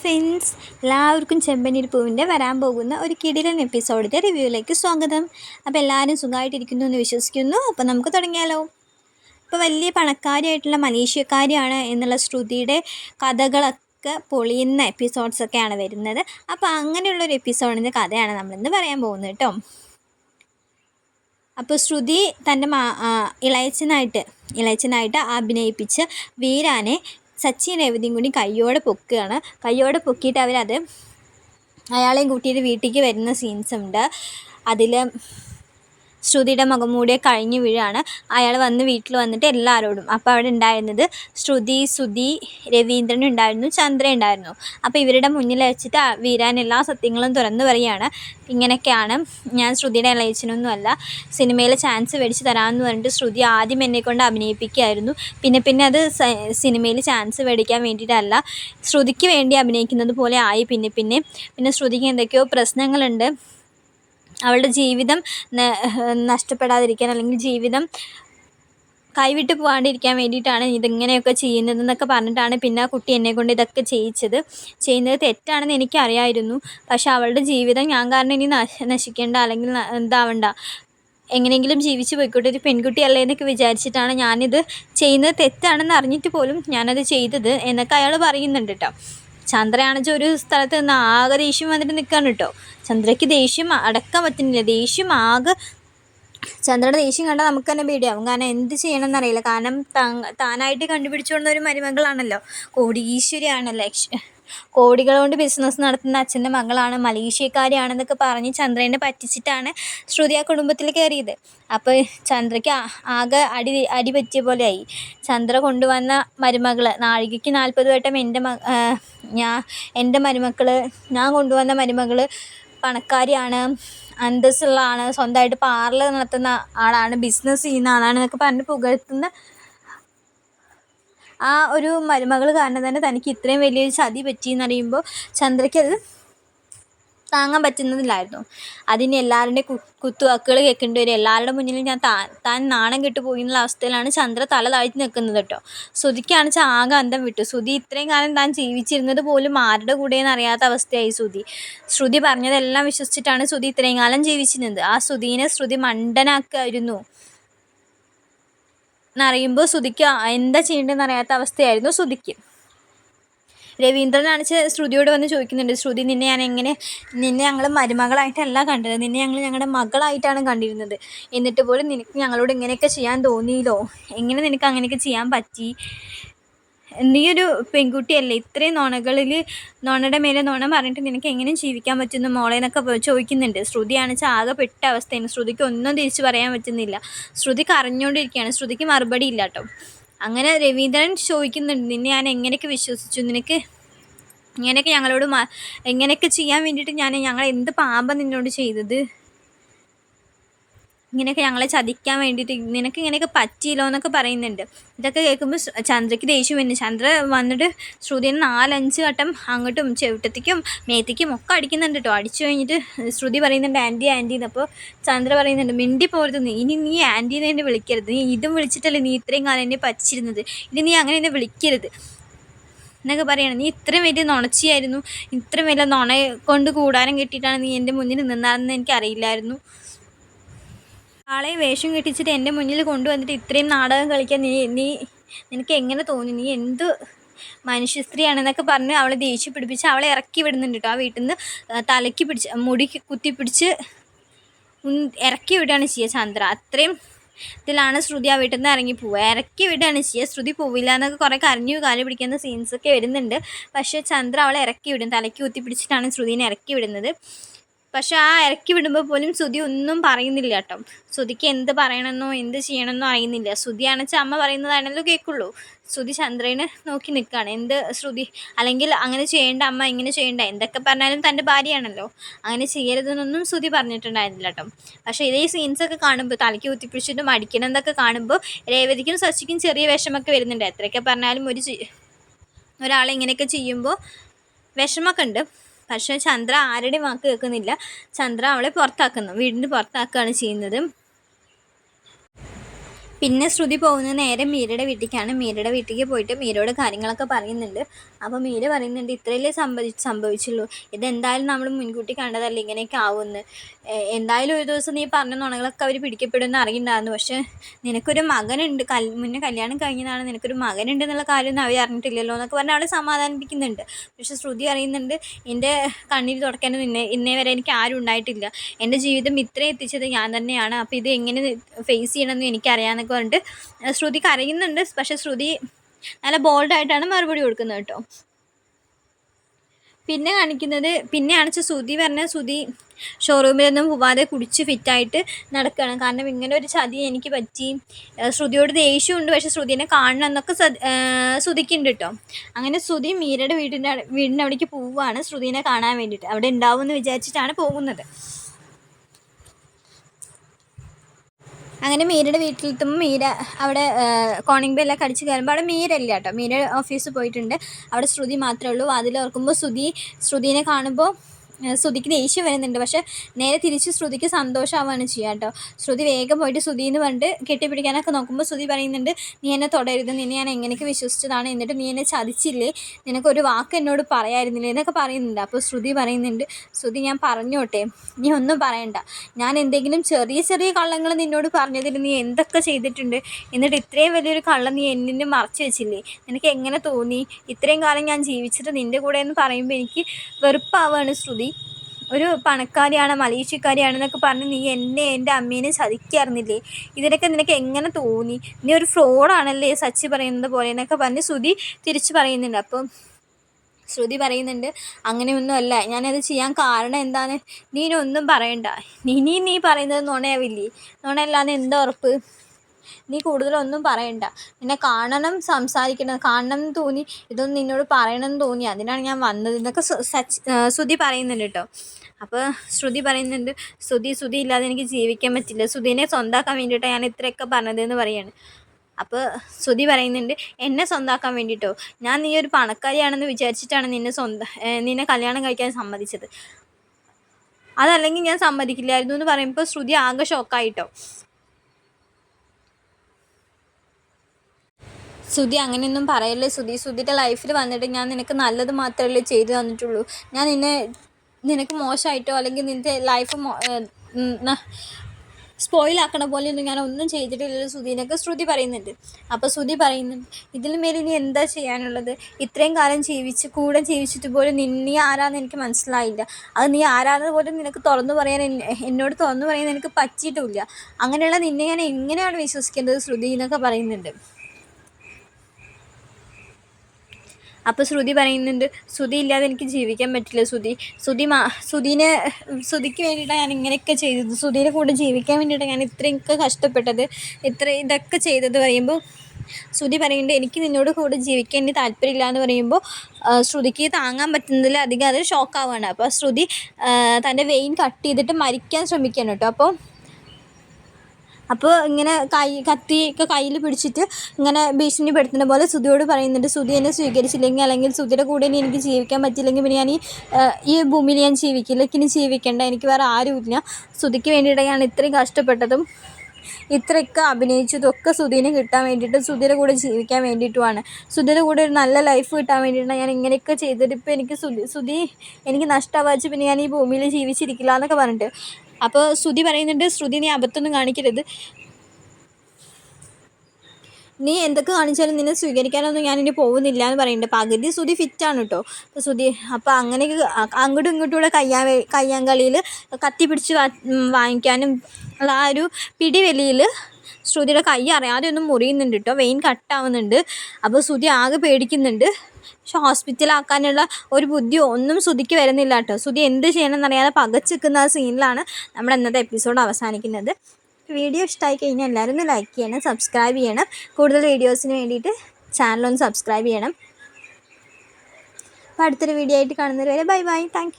Friends എല്ലാവർക്കും ചെമ്പനീർ പൂവിന്റെ വരാൻ പോകുന്ന ഒരു കിടിലൻ എപ്പിസോഡിന്റെ റിവ്യൂയിലേക്ക് സ്വാഗതം. അപ്പോൾ എല്ലാവരും സുഖമായിട്ടിരിക്കുന്നു എന്ന് വിശ്വസിക്കുന്നു. അപ്പോൾ നമുക്ക് തുടങ്ങിയാലോ. ഇപ്പോൾ വലിയ പണക്കാരിയായിട്ടുള്ള മലേഷ്യക്കാരിയാണ് എന്നുള്ള ശ്രുതിയുടെ കഥകളൊക്കെ പൊളിയുന്ന എപ്പിസോഡ്സൊക്കെയാണ് വരുന്നത്. അപ്പോൾ അങ്ങനെയുള്ളൊരു എപ്പിസോഡിന്റെ കഥയാണ് നമ്മളിന്ന് പറയാൻ പോകുന്നത് കേട്ടോ. അപ്പോൾ ശ്രുതി തന്റെ മാ ഇളയച്ചനായിട്ട് ഇളയച്ചനായിട്ട് അഭിനയിപ്പിച്ച് വീരാനെ സച്ചിൻ രേവതിയും കൂടി കയ്യോടെ പൊക്കുകയാണ്. കയ്യോടെ പൊക്കിയിട്ട് അവരത് അയാളെയും കൂട്ടിയിട്ട് വീട്ടിലേക്ക് വരുന്ന സീൻസ് ഉണ്ട്. അതിൽ ശ്രുതിയുടെ മുഖം മൂടിയെ കഴിഞ്ഞ് വീഴാണ്. അയാൾ വന്ന് വീട്ടിൽ വന്നിട്ട് എല്ലാവരോടും. അപ്പോൾ അവിടെ ഉണ്ടായിരുന്നത് ശ്രുതി സുധി രവീന്ദ്രൻ ഉണ്ടായിരുന്നു ചന്ദ്ര ഉണ്ടായിരുന്നു. അപ്പോൾ ഇവരുടെ മുന്നിൽ വെച്ചിട്ട് വീരാൻ എല്ലാ സത്യങ്ങളും തുറന്നു പറയുകയാണ്. ഇങ്ങനെയൊക്കെയാണ് ഞാൻ ശ്രുതിയുടെ ഇളയച്ചനൊന്നുമല്ല സിനിമയിൽ ചാൻസ് മേടിച്ച് തരാമെന്ന് പറഞ്ഞിട്ട് ശ്രുതി ആദ്യം എന്നെ കൊണ്ട് അഭിനയിപ്പിക്കുകയായിരുന്നു. പിന്നെ പിന്നെ അത് സിനിമയിൽ ചാൻസ് മേടിക്കാൻ വേണ്ടിയിട്ടല്ല. ശ്രുതിക്ക് വേണ്ടി അഭിനയിക്കുന്നത് പോലെ ആയി. പിന്നെ പിന്നെ. പിന്നെ ശ്രുതിക്ക് എന്തൊക്കെയോ പ്രശ്നങ്ങളുണ്ട്. അവളുടെ ജീവിതം നഷ്ടപ്പെടാതിരിക്കാൻ അല്ലെങ്കിൽ ജീവിതം കൈവിട്ട് പോകാണ്ടിരിക്കാൻ വേണ്ടിയിട്ടാണ് ഇതിങ്ങനെയൊക്കെ ചെയ്യുന്നതെന്നൊക്കെ പറഞ്ഞിട്ടാണ് പിന്നെ ആ കുട്ടി എന്നെ കൊണ്ട് ഇതൊക്കെ ചെയ്യിച്ചത്. ചെയ്യുന്നത് തെറ്റാണെന്ന് എനിക്കറിയായിരുന്നു. പക്ഷെ അവളുടെ ജീവിതം ഞാൻ കാരണം ഇനി നശ- നശിക്കേണ്ട അല്ലെങ്കിൽ എന്താവണ്ട എങ്ങനെയെങ്കിലും ജീവിച്ച് പോയിക്കോട്ടെ. ഒരു പെൺകുട്ടിയല്ലേ എന്നൊക്കെ വിചാരിച്ചിട്ടാണ് ഞാനിത് ചെയ്യുന്നത്. തെറ്റാണെന്ന് അറിഞ്ഞിട്ട് പോലും ഞാനത് ചെയ്തത് എന്നൊക്കെ അയാൾ പറയുന്നുണ്ട് കേട്ടോ. ചന്ദ്രയാണെച്ചാൽ ഒരു സ്ഥലത്ത് നിന്ന് ആകെ ദേഷ്യം വന്നിട്ട് നിൽക്കുകയാണ് കേട്ടോ ചന്ദ്രയ്ക്ക് ദേഷ്യം അടക്കാൻ പറ്റുന്നില്ല. ദേഷ്യം ആകെ ചന്ദ്രയുടെ ദേഷ്യം കണ്ടാൽ നമുക്ക് തന്നെ പേടിയാവും. കാരണം എന്ത് ചെയ്യണം എന്നറിയില്ല കാരണം താനായിട്ട് കണ്ടുപിടിച്ചുകൊണ്ട ഒരു മരുമകളാണല്ലോ. കോടീശ്വരിയാണ് കോടികൾ കൊണ്ട് ബിസിനസ് നടത്തുന്ന അച്ഛന്റെ മകളാണ് മലേഷ്യക്കാരിയാണെന്നൊക്കെ പറഞ്ഞ് ചന്ദ്രനെ പറ്റിച്ചിട്ടാണ് ശ്രുതി ആ കുടുംബത്തിൽ കയറിയത്. അപ്പോൾ ചന്ദ്രയ്ക്ക് ആകെ അടി അടി പറ്റിയ പോലെയായി. ചന്ദ്ര കൊണ്ടുവന്ന മരുമകൾ നാഴികയ്ക്ക് നാൽപ്പത് വട്ടം എന്റെ മ ഞാൻ എന്റെ മരുമക്കൾ ഞാൻ കൊണ്ടുവന്ന മരുമകൾ പണക്കാരിയാണ് അന്തസ്സുള്ള ആണ് സ്വന്തമായിട്ട് പാർലർ നടത്തുന്ന ആളാണ് ബിസിനസ് ചെയ്യുന്ന ആളാണ് എന്നൊക്കെ പറഞ്ഞ് പുകഴ്ത്തുന്ന ആ ഒരു മരുമകൾ കാരണം തന്നെ തനിക്ക് ഇത്രയും വലിയൊരു ചതി പറ്റിയെന്നറിയുമ്പോൾ ചന്ദ്രയ്ക്ക് അത് താങ്ങാൻ പറ്റുന്നതില്ലായിരുന്നു. അതിന് എല്ലാവരുടെയും കു കുത്തുവാക്കുകൾ കേൾക്കേണ്ടി വരും. എല്ലാവരുടെ മുന്നിൽ ഞാൻ താ താൻ നാണം കെട്ട് പോയി എന്നുള്ള അവസ്ഥയിലാണ് ചന്ദ്ര തല താഴ്ത്തി നിൽക്കുന്നത് കേട്ടോ. സുതിക്കാണ് ആകെ അന്തം വിട്ടു. ശ്രുതി ഇത്രയും കാലം താൻ ജീവിച്ചിരുന്നത് പോലും ആരുടെ കൂടെയെന്ന് അറിയാത്ത അവസ്ഥയായി ശ്രുതി. ശ്രുതി പറഞ്ഞതെല്ലാം വിശ്വസിച്ചിട്ടാണ് ശ്രുതി ഇത്രയും കാലം ജീവിച്ചിരുന്നത്. ആ ശ്രുതിനെ ശ്രുതി മണ്ടനാക്കുമായിരുന്നു എന്നറിയുമ്പോൾ ശ്രുതിക്ക് എന്താ ചെയ്യേണ്ടതെന്ന് അറിയാത്ത അവസ്ഥയായിരുന്നു ശ്രുതിക്ക്. രവീന്ദ്രനാണ് ശ്രുതിയോട് വന്ന് ചോദിക്കുന്നുണ്ട് ശ്രുതി നിന്നെ ഞാൻ എങ്ങനെ നിന്നെ ഞങ്ങൾ മരുമകളായിട്ടല്ല കണ്ടത് നിന്നെ ഞങ്ങൾ ഞങ്ങളുടെ മകളായിട്ടാണ് കണ്ടിരുന്നത്. എന്നിട്ട് പോലും നിനക്ക് ഞങ്ങളോട് ഇങ്ങനെയൊക്കെ ചെയ്യാൻ തോന്നിയില്ലോ? എങ്ങനെ നിനക്ക് അങ്ങനെയൊക്കെ ചെയ്യാൻ പറ്റി? നീ ഒരു പെൺകുട്ടിയല്ലേ? ഇത്രയും നുണകളിൽ നുണയുടെ മേലെ നുണ പറഞ്ഞിട്ട് നിനക്ക് എങ്ങനെ ജീവിക്കാൻ പറ്റുന്നു മോളെ എന്നൊക്കെ ചോദിക്കുന്നുണ്ട്. ശ്രുതിയാണ് വെച്ചാൽ ആകെ പെട്ട അവസ്ഥയാണ്. ശ്രുതിക്ക് ഒന്നും തിരിച്ച് പറയാൻ പറ്റുന്നില്ല. ശ്രുതി കരഞ്ഞുകൊണ്ടിരിക്കുകയാണ് ശ്രുതിക്ക് മറുപടി ഇല്ല കേട്ടോ അങ്ങനെ രവീന്ദ്രൻ ചോദിക്കുന്നുണ്ട് നിന്നെ ഞാൻ എങ്ങനെയൊക്കെ വിശ്വസിച്ചു? നിനക്ക് ഇങ്ങനെയൊക്കെ ഞങ്ങളോട് എങ്ങനെയൊക്കെ ചെയ്യാൻ വേണ്ടിയിട്ട് ഞാൻ ഞങ്ങൾ എന്ത് പാപം നിന്നോട് ചെയ്തത്? ഇങ്ങനെയൊക്കെ ഞങ്ങളെ ചതിക്കാൻ വേണ്ടിയിട്ട് നിനക്ക് ഇങ്ങനെയൊക്കെ പറ്റിയില്ലോ എന്നൊക്കെ പറയുന്നുണ്ട്. ഇതൊക്കെ കേൾക്കുമ്പോൾ ചന്ദ്രയ്ക്ക് ദേഷ്യം വരുന്നു. ചന്ദ്ര വന്നിട്ട് ശ്രുതിനെ നാലഞ്ച് വട്ടം അങ്ങോട്ടും ചെവിട്ടത്തേക്കും മേത്തേക്കും ഒക്കെ അടിക്കുന്നുണ്ട് കേട്ടോ അടിച്ചു കഴിഞ്ഞിട്ട് ശ്രുതി പറയുന്നുണ്ട് ആന്റി ആന്റി എന്ന് അപ്പോൾ ചന്ദ്ര പറയുന്നുണ്ട് മിണ്ടി പോരുത് ഇനി നീ ആന്റി എന്നെ വിളിക്കരുത്. നീ ഇതും വിളിച്ചിട്ടല്ലേ നീ ഇത്രയും കാലം എന്നെ പറ്റിച്ചിരുന്നത്. ഇനി നീ അങ്ങനെ എന്നെ വിളിക്കരുത്. എന്നൊക്കെ പറയണം. നീ ഇത്രയും വലിയ നുണച്ചിയായിരുന്നു. ഇത്രയും വലിയ നുണ കൊണ്ട് കൂടാരം കിട്ടിയിട്ടാണ് നീ എന്റെ മുന്നിൽ നിന്നാന്ന് എനിക്ക് അറിയില്ലായിരുന്നു ആളെ വേഷം കെട്ടിച്ചിട്ട് എന്റെ മുന്നിൽ കൊണ്ടുവന്നിട്ട് ഇത്രയും നാടകം കളിക്കാൻ നീ നീ നിനക്ക് എങ്ങനെ തോന്നി? നീ എന്ത് മനുഷ്യ സ്ത്രീയാണെന്നൊക്കെ പറഞ്ഞ് അവളെ ദേഷ്യം പിടിപ്പിച്ച് അവളെ ഇറക്കി വിടുന്നുണ്ട് കേട്ടോ ആ വീട്ടിൽ നിന്ന് തലയ്ക്ക് പിടിച്ച് മുടി കുത്തി പിടിച്ച് ഇറക്കി വിടുകയാണ് ചെയ്യുക ചന്ദ്ര. അത്രയും ഇതിലാണ് ശ്രുതി ആ വീട്ടിൽ നിന്ന് ഇറങ്ങി പോവുക. ഇറക്കി വിടുകയാണ് ചെയ്യുക ശ്രുതി പോവില്ല എന്നൊക്കെ കുറേ കരഞ്ഞു കാൽ പിടിക്കുന്ന സീൻസൊക്കെ വരുന്നുണ്ട്. പക്ഷേ ചന്ദ്ര അവളെ ഇറക്കി വിടും. തലയ്ക്ക് കുത്തി പിടിച്ചിട്ടാണ് ശ്രുതിനെ ഇറക്കി വിടുന്നത്. പക്ഷെ ആ ഇറക്കി വിടുമ്പോൾ പോലും ശ്രുതി ഒന്നും പറയുന്നില്ല കേട്ടോ. ശ്രുതിക്ക് എന്ത് പറയണമെന്നോ എന്ത് ചെയ്യണമെന്നോ അറിയുന്നില്ല. ശ്രുതിയാണെന്ന് വെച്ചാൽ അമ്മ പറയുന്നതാണല്ലോ കേൾക്കുള്ളൂ. ശ്രുതി ചന്ദ്രനെ നോക്കി നിൽക്കുകയാണ്. എന്ത് ശ്രുതി? അല്ലെങ്കിൽ അങ്ങനെ ചെയ്യേണ്ട അമ്മ ഇങ്ങനെ ചെയ്യേണ്ട എന്തൊക്കെ പറഞ്ഞാലും തന്റെ ഭാര്യയാണല്ലോ. അങ്ങനെ ചെയ്യരുതെന്നൊന്നും ശ്രുതി പറഞ്ഞിട്ടുണ്ടായിരുന്നില്ല കേട്ടോ. പക്ഷേ ഇതേ സീൻസൊക്കെ കാണുമ്പോൾ തലയ്ക്ക് കുത്തിപ്പിടിച്ചിട്ടും അടിക്കണം എന്നൊക്കെ കാണുമ്പോൾ രേവതിക്കും ശശിക്കും ചെറിയ വിഷമൊക്കെ വരുന്നുണ്ട്. എത്രയൊക്കെ പറഞ്ഞാലും ഒരു ഒരാളെ ഇങ്ങനെയൊക്കെ ചെയ്യുമ്പോൾ വിഷമമൊക്കെ ഉണ്ട്. പക്ഷേ ചന്ദ്ര ആരുടെയും വാക്ക് കേൾക്കുന്നില്ല. ചന്ദ്ര അവളെ പുറത്താക്കുന്നു. വീടിന് പുറത്താക്കുകയാണ് ചെയ്യുന്നത്. പിന്നെ ശ്രുതി പോകുന്നത് നേരെ മീരയുടെ വീട്ടിലേക്കാണ്. മീരയുടെ വീട്ടിലേക്ക് പോയിട്ട് മീരയോട് കാര്യങ്ങളൊക്കെ പറയുന്നുണ്ട്. അപ്പോൾ മീര പറയുന്നുണ്ട് ഇത്രയല്ലേ സംഭവി സംഭവിച്ചുള്ളൂ. ഇതെന്തായാലും നമ്മൾ മുൻകൂട്ടി കണ്ടതല്ല ഇങ്ങനെയൊക്കെ ആവുമെന്ന് എന്തായാലും ഒരു ദിവസം നീ പറഞ്ഞ നുണകളൊക്കെ അവർ പിടിക്കപ്പെടുമെന്ന് അറിയണ്ടായിരുന്നു പക്ഷേ നിനക്കൊരു മകനുണ്ട്. കൽ മുന്നേ കല്യാണം കഴിഞ്ഞതാണ്. നിനക്കൊരു മകനുണ്ട് എന്നുള്ള കാര്യമൊന്നും അവർ അറിഞ്ഞിട്ടില്ലല്ലോ എന്നൊക്കെ പറഞ്ഞ് അവളെ സമാധാനിപ്പിക്കുന്നുണ്ട്. പക്ഷെ ശ്രുതി അറിയുന്നുണ്ട് എന്റെ കണ്ണീര് തുടക്കാനും നിന്നെ ഇന്നേ വരെ എനിക്ക് ആരും ഉണ്ടായിട്ടില്ല. എന്റെ ജീവിതം ഇത്രയും എത്തിച്ചത് ഞാൻ തന്നെയാണ്. അപ്പോൾ ഇത് എങ്ങനെ ഫേസ് ചെയ്യണമെന്ന് എനിക്കറിയാമെന്നൊക്കെ പറഞ്ഞിട്ട് ശ്രുതി കരയുന്നുണ്ട്. പക്ഷെ ശ്രുതി നല്ല ബോൾഡായിട്ടാണ് മറുപടി കൊടുക്കുന്നത് കേട്ടോ. പിന്നെ കാണിക്കുന്നത് പിന്നെയാണ് വെച്ചാൽ ശ്രുതി പറഞ്ഞ ശ്രുതി ഷോറൂമിലൊന്നും പോവാതെ കുടിച്ച് ഫിറ്റായിട്ട് നടക്കുകയാണ്. കാരണം ഇങ്ങനെ ഒരു ചതി എനിക്ക് പറ്റി. ശ്രുതിയോട് ദേഷ്യമുണ്ട്. പക്ഷെ ശ്രുതിനെ കാണണം എന്നൊക്കെ ശ്രുതിക്കുണ്ട് കേട്ടോ. അങ്ങനെ ശ്രുതി മീരയുടെ വീടിന്റെ വീടിന്റെ അവിടേക്ക് പോവുകയാണ് ശ്രുതിനെ കാണാൻ വേണ്ടിയിട്ട്. അവിടെ ഉണ്ടാവുമെന്ന് വിചാരിച്ചിട്ടാണ് പോകുന്നത്. അങ്ങനെ മീരയുടെ വീട്ടിലെത്തുമ്പോൾ മീര അവിടെ കോണിംഗ് ബെല്ലൊക്കെ അടിച്ച് കയറുമ്പോൾ അവിടെ മീരല്ല കേട്ടോ. മീര ഓഫീസിൽ പോയിട്ടുണ്ട്. അവിടെ ശ്രുതി മാത്രമേ ഉള്ളൂ. അതിൽ ഓർക്കുമ്പോൾ ശ്രുതി ശ്രുതിനെ കാണുമ്പോൾ ശ്രുതിക്ക് ദേഷ്യം വരുന്നുണ്ട്. പക്ഷെ നേരെ തിരിച്ച് ശ്രുതിക്ക് സന്തോഷമാവുകയാണ് ചെയ്യുക കേട്ടോ. ശ്രുതി വേഗം പോയിട്ട് ശ്രുതി എന്ന് പറഞ്ഞിട്ട് കെട്ടിപ്പിടിക്കാനൊക്കെ നോക്കുമ്പോൾ ശ്രുതി പറയുന്നുണ്ട് നീ എന്നെ തുടരുത്. നിന്നെ ഞാൻ എങ്ങനെയൊക്കെ വിശ്വസിച്ചതാണ്? എന്നിട്ട് നീ എന്നെ ചതിച്ചില്ലേ? നിനക്ക് ഒരു വാക്ക് എന്നോട് പറയായിരുന്നില്ലേ? എന്നൊക്കെ പറയുന്നുണ്ട്. അപ്പോൾ ശ്രുതി പറയുന്നുണ്ട് ശ്രുതി ഞാൻ പറഞ്ഞോട്ടെ. നീ ഒന്നും പറയണ്ട. ഞാൻ എന്തെങ്കിലും ചെറിയ ചെറിയ കള്ളങ്ങൾ നിന്നോട് പറഞ്ഞതിൽ നീ എന്തൊക്കെ ചെയ്തിട്ടുണ്ട്? എന്നിട്ട് ഇത്രയും വലിയൊരു കള്ളം നീ എന്നിന് മറച്ചു വെച്ചില്ലേ? നിനക്ക് എങ്ങനെ തോന്നി? ഇത്രയും കാലം ഞാൻ ജീവിച്ചിട്ട് നിന്റെ കൂടെ എന്ന് പറയുമ്പോൾ എനിക്ക് വെറുപ്പാവുകയാണ് ശ്രുതി. ഒരു പണക്കാരിയാണ് മലേഷ്യക്കാരിയാണെന്നൊക്കെ പറഞ്ഞ് നീ എന്നെ എന്റെ അമ്മേനെ ചതിക്കാറുന്നില്ലേ ഇതിനൊക്കെ നിനക്ക് എങ്ങനെ തോന്നി? നീ ഒരു ഫ്രോഡാണല്ലേ സച്ചി പറയുന്നത് പോലെ എന്നൊക്കെ പറഞ്ഞ് ശ്രുതി തിരിച്ച് പറയുന്നുണ്ട്. അപ്പം ശ്രുതി പറയുന്നുണ്ട് അങ്ങനെയൊന്നുമല്ല ഞാനത് ചെയ്യാൻ കാരണം എന്താണ് നീനൊന്നും പറയണ്ട. നീ നീ പറയുന്നത് നുണയാവില്ലേ നുണയല്ലാതെ എന്താ ഉറപ്പ്? നീ കൂടുതലൊന്നും പറയണ്ട. നിന്നെ കാണണം സംസാരിക്കണം. കാണണം എന്ന് തോന്നി ഇതൊന്നും നിന്നോട് പറയണം എന്ന് തോന്നി. അതിനാണ് ഞാൻ വന്നത്. എന്നൊക്കെ സച്ച് ശ്രുതി പറയുന്നുണ്ട് കേട്ടോ. അപ്പോൾ ശ്രുതി പറയുന്നുണ്ട് ശ്രുതി ശ്രുതി ഇല്ലാതെ എനിക്ക് ജീവിക്കാൻ പറ്റില്ല. ശ്രുതിനെ സ്വന്താക്കാൻ വേണ്ടിയിട്ടാണ് ഞാൻ ഇത്രയൊക്കെ പറഞ്ഞതെന്ന് പറയാണ്. അപ്പോൾ ശ്രുതി പറയുന്നുണ്ട് എന്നെ സ്വന്താക്കാൻ വേണ്ടിയിട്ടോ? ഞാൻ നീ ഒരു പണക്കാരിയാണെന്ന് വിചാരിച്ചിട്ടാണ് നിന്നെ സ്വന്തം നിന്നെ കല്യാണം കഴിക്കാൻ സമ്മതിച്ചത്. അതല്ലെങ്കിൽ ഞാൻ സമ്മതിക്കില്ലായിരുന്നു എന്ന് പറയുമ്പോൾ ശ്രുതി ആകെ ഷോക്കായിട്ടോ സുധി അങ്ങനെയൊന്നും പറയല്ലേ? സുധി സുധിയുടെ ലൈഫിൽ വന്നിട്ട് ഞാൻ നിനക്ക് നല്ലത് മാത്രമല്ലേ ചെയ്തു തന്നിട്ടുള്ളൂ? ഞാൻ നിന്നെ നിനക്ക് മോശമായിട്ടോ അല്ലെങ്കിൽ നിന്റെ ലൈഫ് സ്പോയിലാക്കണ പോലെയൊന്നും ഞാൻ ഒന്നും ചെയ്തിട്ടില്ലല്ലോ സുധീനൊക്കെ ശ്രുതി പറയുന്നുണ്ട്. അപ്പോൾ ശ്രുതി പറയുന്നുണ്ട് ഇതിലും മേലെ ഇനി എന്താ ചെയ്യാനുള്ളത്? ഇത്രയും കാലം ജീവിച്ച് കൂടെ ജീവിച്ചിട്ട് പോലും നീ ആരാന്ന് എനിക്ക് മനസ്സിലായില്ല. അത് നീ ആരാന്ന് പോലും നിനക്ക് തുറന്നു പറയാൻ എന്നോട് തുറന്നു പറയാൻ എനിക്ക് പറ്റിയിട്ടുമില്ല അങ്ങനെയുള്ള നിന്നെ ഞാൻ എങ്ങനെയാണ് വിശ്വസിക്കേണ്ടത്? ശ്രുതി എന്നൊക്കെ പറയുന്നുണ്ട്. അപ്പോൾ ശ്രുതി പറയുന്നുണ്ട് ശ്രുതി ഇല്ലാതെ എനിക്ക് ജീവിക്കാൻ പറ്റില്ല ശ്രുതി. ശ്രുതി മാ ശ്രുതിനെ ശ്രുതിക്ക് വേണ്ടിയിട്ടാണ് ഞാൻ ഇങ്ങനെയൊക്കെ ചെയ്തത്. ശ്രുതിയുടെ കൂടെ ജീവിക്കാൻ വേണ്ടിയിട്ടാണ് ഞാൻ ഇത്രയൊക്കെ കഷ്ടപ്പെട്ടത്. ഇത്ര ഇതൊക്കെ ചെയ്തത്. പറയുമ്പോൾ ശ്രുതി പറയുന്നുണ്ട് എനിക്ക് നിന്നോട് കൂടെ ജീവിക്കാൻ എനിക്ക് താല്പര്യമില്ല എന്ന് പറയുമ്പോൾ ശ്രുതിക്ക് താങ്ങാൻ പറ്റുന്നതിൽ അധികം അത് ഷോക്കാവാണ് അപ്പോൾ ശ്രുതി തന്റെ വെയിൻ കട്ട് ചെയ്തിട്ട് മരിക്കാൻ ശ്രമിക്കുകയാണ് കേട്ടോ. അപ്പോൾ അപ്പോൾ ഇങ്ങനെ കൈ കത്തി ഒക്കെ കയ്യിൽ പിടിച്ചിട്ട് ഇങ്ങനെ ഭീഷണിപ്പെടുത്തുന്ന പോലെ സുധിയോട് പറയുന്നുണ്ട്. സുധി എന്നെ സ്വീകരിച്ചില്ലെങ്കിൽ അല്ലെങ്കിൽ സുധിയുടെ കൂടെ ഇനി എനിക്ക് ജീവിക്കാൻ പറ്റില്ലെങ്കിൽ പിന്നെ ഞാൻ ഈ ഈ ഭൂമിയിൽ ഞാൻ ജീവിക്കില്ല. ഇനി ജീവിക്കേണ്ട. എനിക്ക് വേറെ ആരുമില്ല. സുധിക്ക് വേണ്ടിയിട്ട് ഞാൻ ഇത്രയും കഷ്ടപ്പെട്ടതും ഇത്രയൊക്കെ അഭിനയിച്ചതൊക്കെ സുധീനെ കിട്ടാൻ വേണ്ടിയിട്ട് സുധിയുടെ കൂടെ ജീവിക്കാൻ വേണ്ടിയിട്ടുമാണ്. സുധിയുടെ കൂടെ ഒരു നല്ല ലൈഫ് കിട്ടാൻ വേണ്ടിയിട്ടാണ് ഞാൻ ഇങ്ങനെയൊക്കെ ചെയ്തിട്ട് ഇപ്പോൾ എനിക്ക് സുധി സുധി എനിക്ക് നഷ്ടമാവാച്ച് പിന്നെ ഞാൻ ഈ ഭൂമിയിൽ ജീവിച്ചിരിക്കില്ല എന്നൊക്കെ പറഞ്ഞിട്ട്. അപ്പോൾ ശ്രുതി പറയുന്നുണ്ട് ശ്രുതി നീ അബദ്ധമൊന്നും കാണിക്കരുത്. നീ എന്തൊക്കെ കാണിച്ചാലും നിന്നെ സ്വീകരിക്കാനൊന്നും ഞാൻ ഇനി പോകുന്നില്ല എന്ന് പറയുന്നുണ്ട്. പകുതി ശ്രുതി ഫിറ്റാണ് കേട്ടോ അപ്പോൾ ശ്രുതി അപ്പോൾ അങ്ങനെ അങ്ങോട്ടും ഇങ്ങോട്ടും കൂടെ കയ്യാ കയ്യാങ്കളിയിൽ കത്തി പിടിച്ച് വാങ്ങിക്കാനും ആ ഒരു പിടിവലിയിൽ ശ്രുതിയുടെ കൈ അറിയാതെ ഒന്നും മുറിയുന്നുണ്ട് കേട്ടോ. വെയിൻ കട്ടാവുന്നുണ്ട് അപ്പോൾ ശ്രുതി ആകെ പേടിക്കുന്നുണ്ട്. പക്ഷെ ഹോസ്പിറ്റലാക്കാനുള്ള ഒരു ബുദ്ധി ഒന്നും ശ്രുതിക്ക് വരുന്നില്ല കേട്ടോ. ശ്രുതി എന്ത് ചെയ്യണമെന്നറിയാതെ പകച്ചിരിക്കുന്ന ആ സീനിലാണ് നമ്മുടെ ഇന്നത്തെ എപ്പിസോഡ് അവസാനിക്കുന്നത്. വീഡിയോ ഇഷ്ടമായി കഴിഞ്ഞാൽ എല്ലാവരും ഒന്ന് ലൈക്ക് ചെയ്യണം സബ്സ്ക്രൈബ് ചെയ്യണം. കൂടുതൽ വീഡിയോസിന് വേണ്ടിയിട്ട് ചാനലൊന്ന് സബ്സ്ക്രൈബ് ചെയ്യണം. അപ്പോൾ അടുത്തൊരു വീഡിയോ ആയിട്ട് കാണുന്നവരെ ബൈ ബൈ താങ്ക്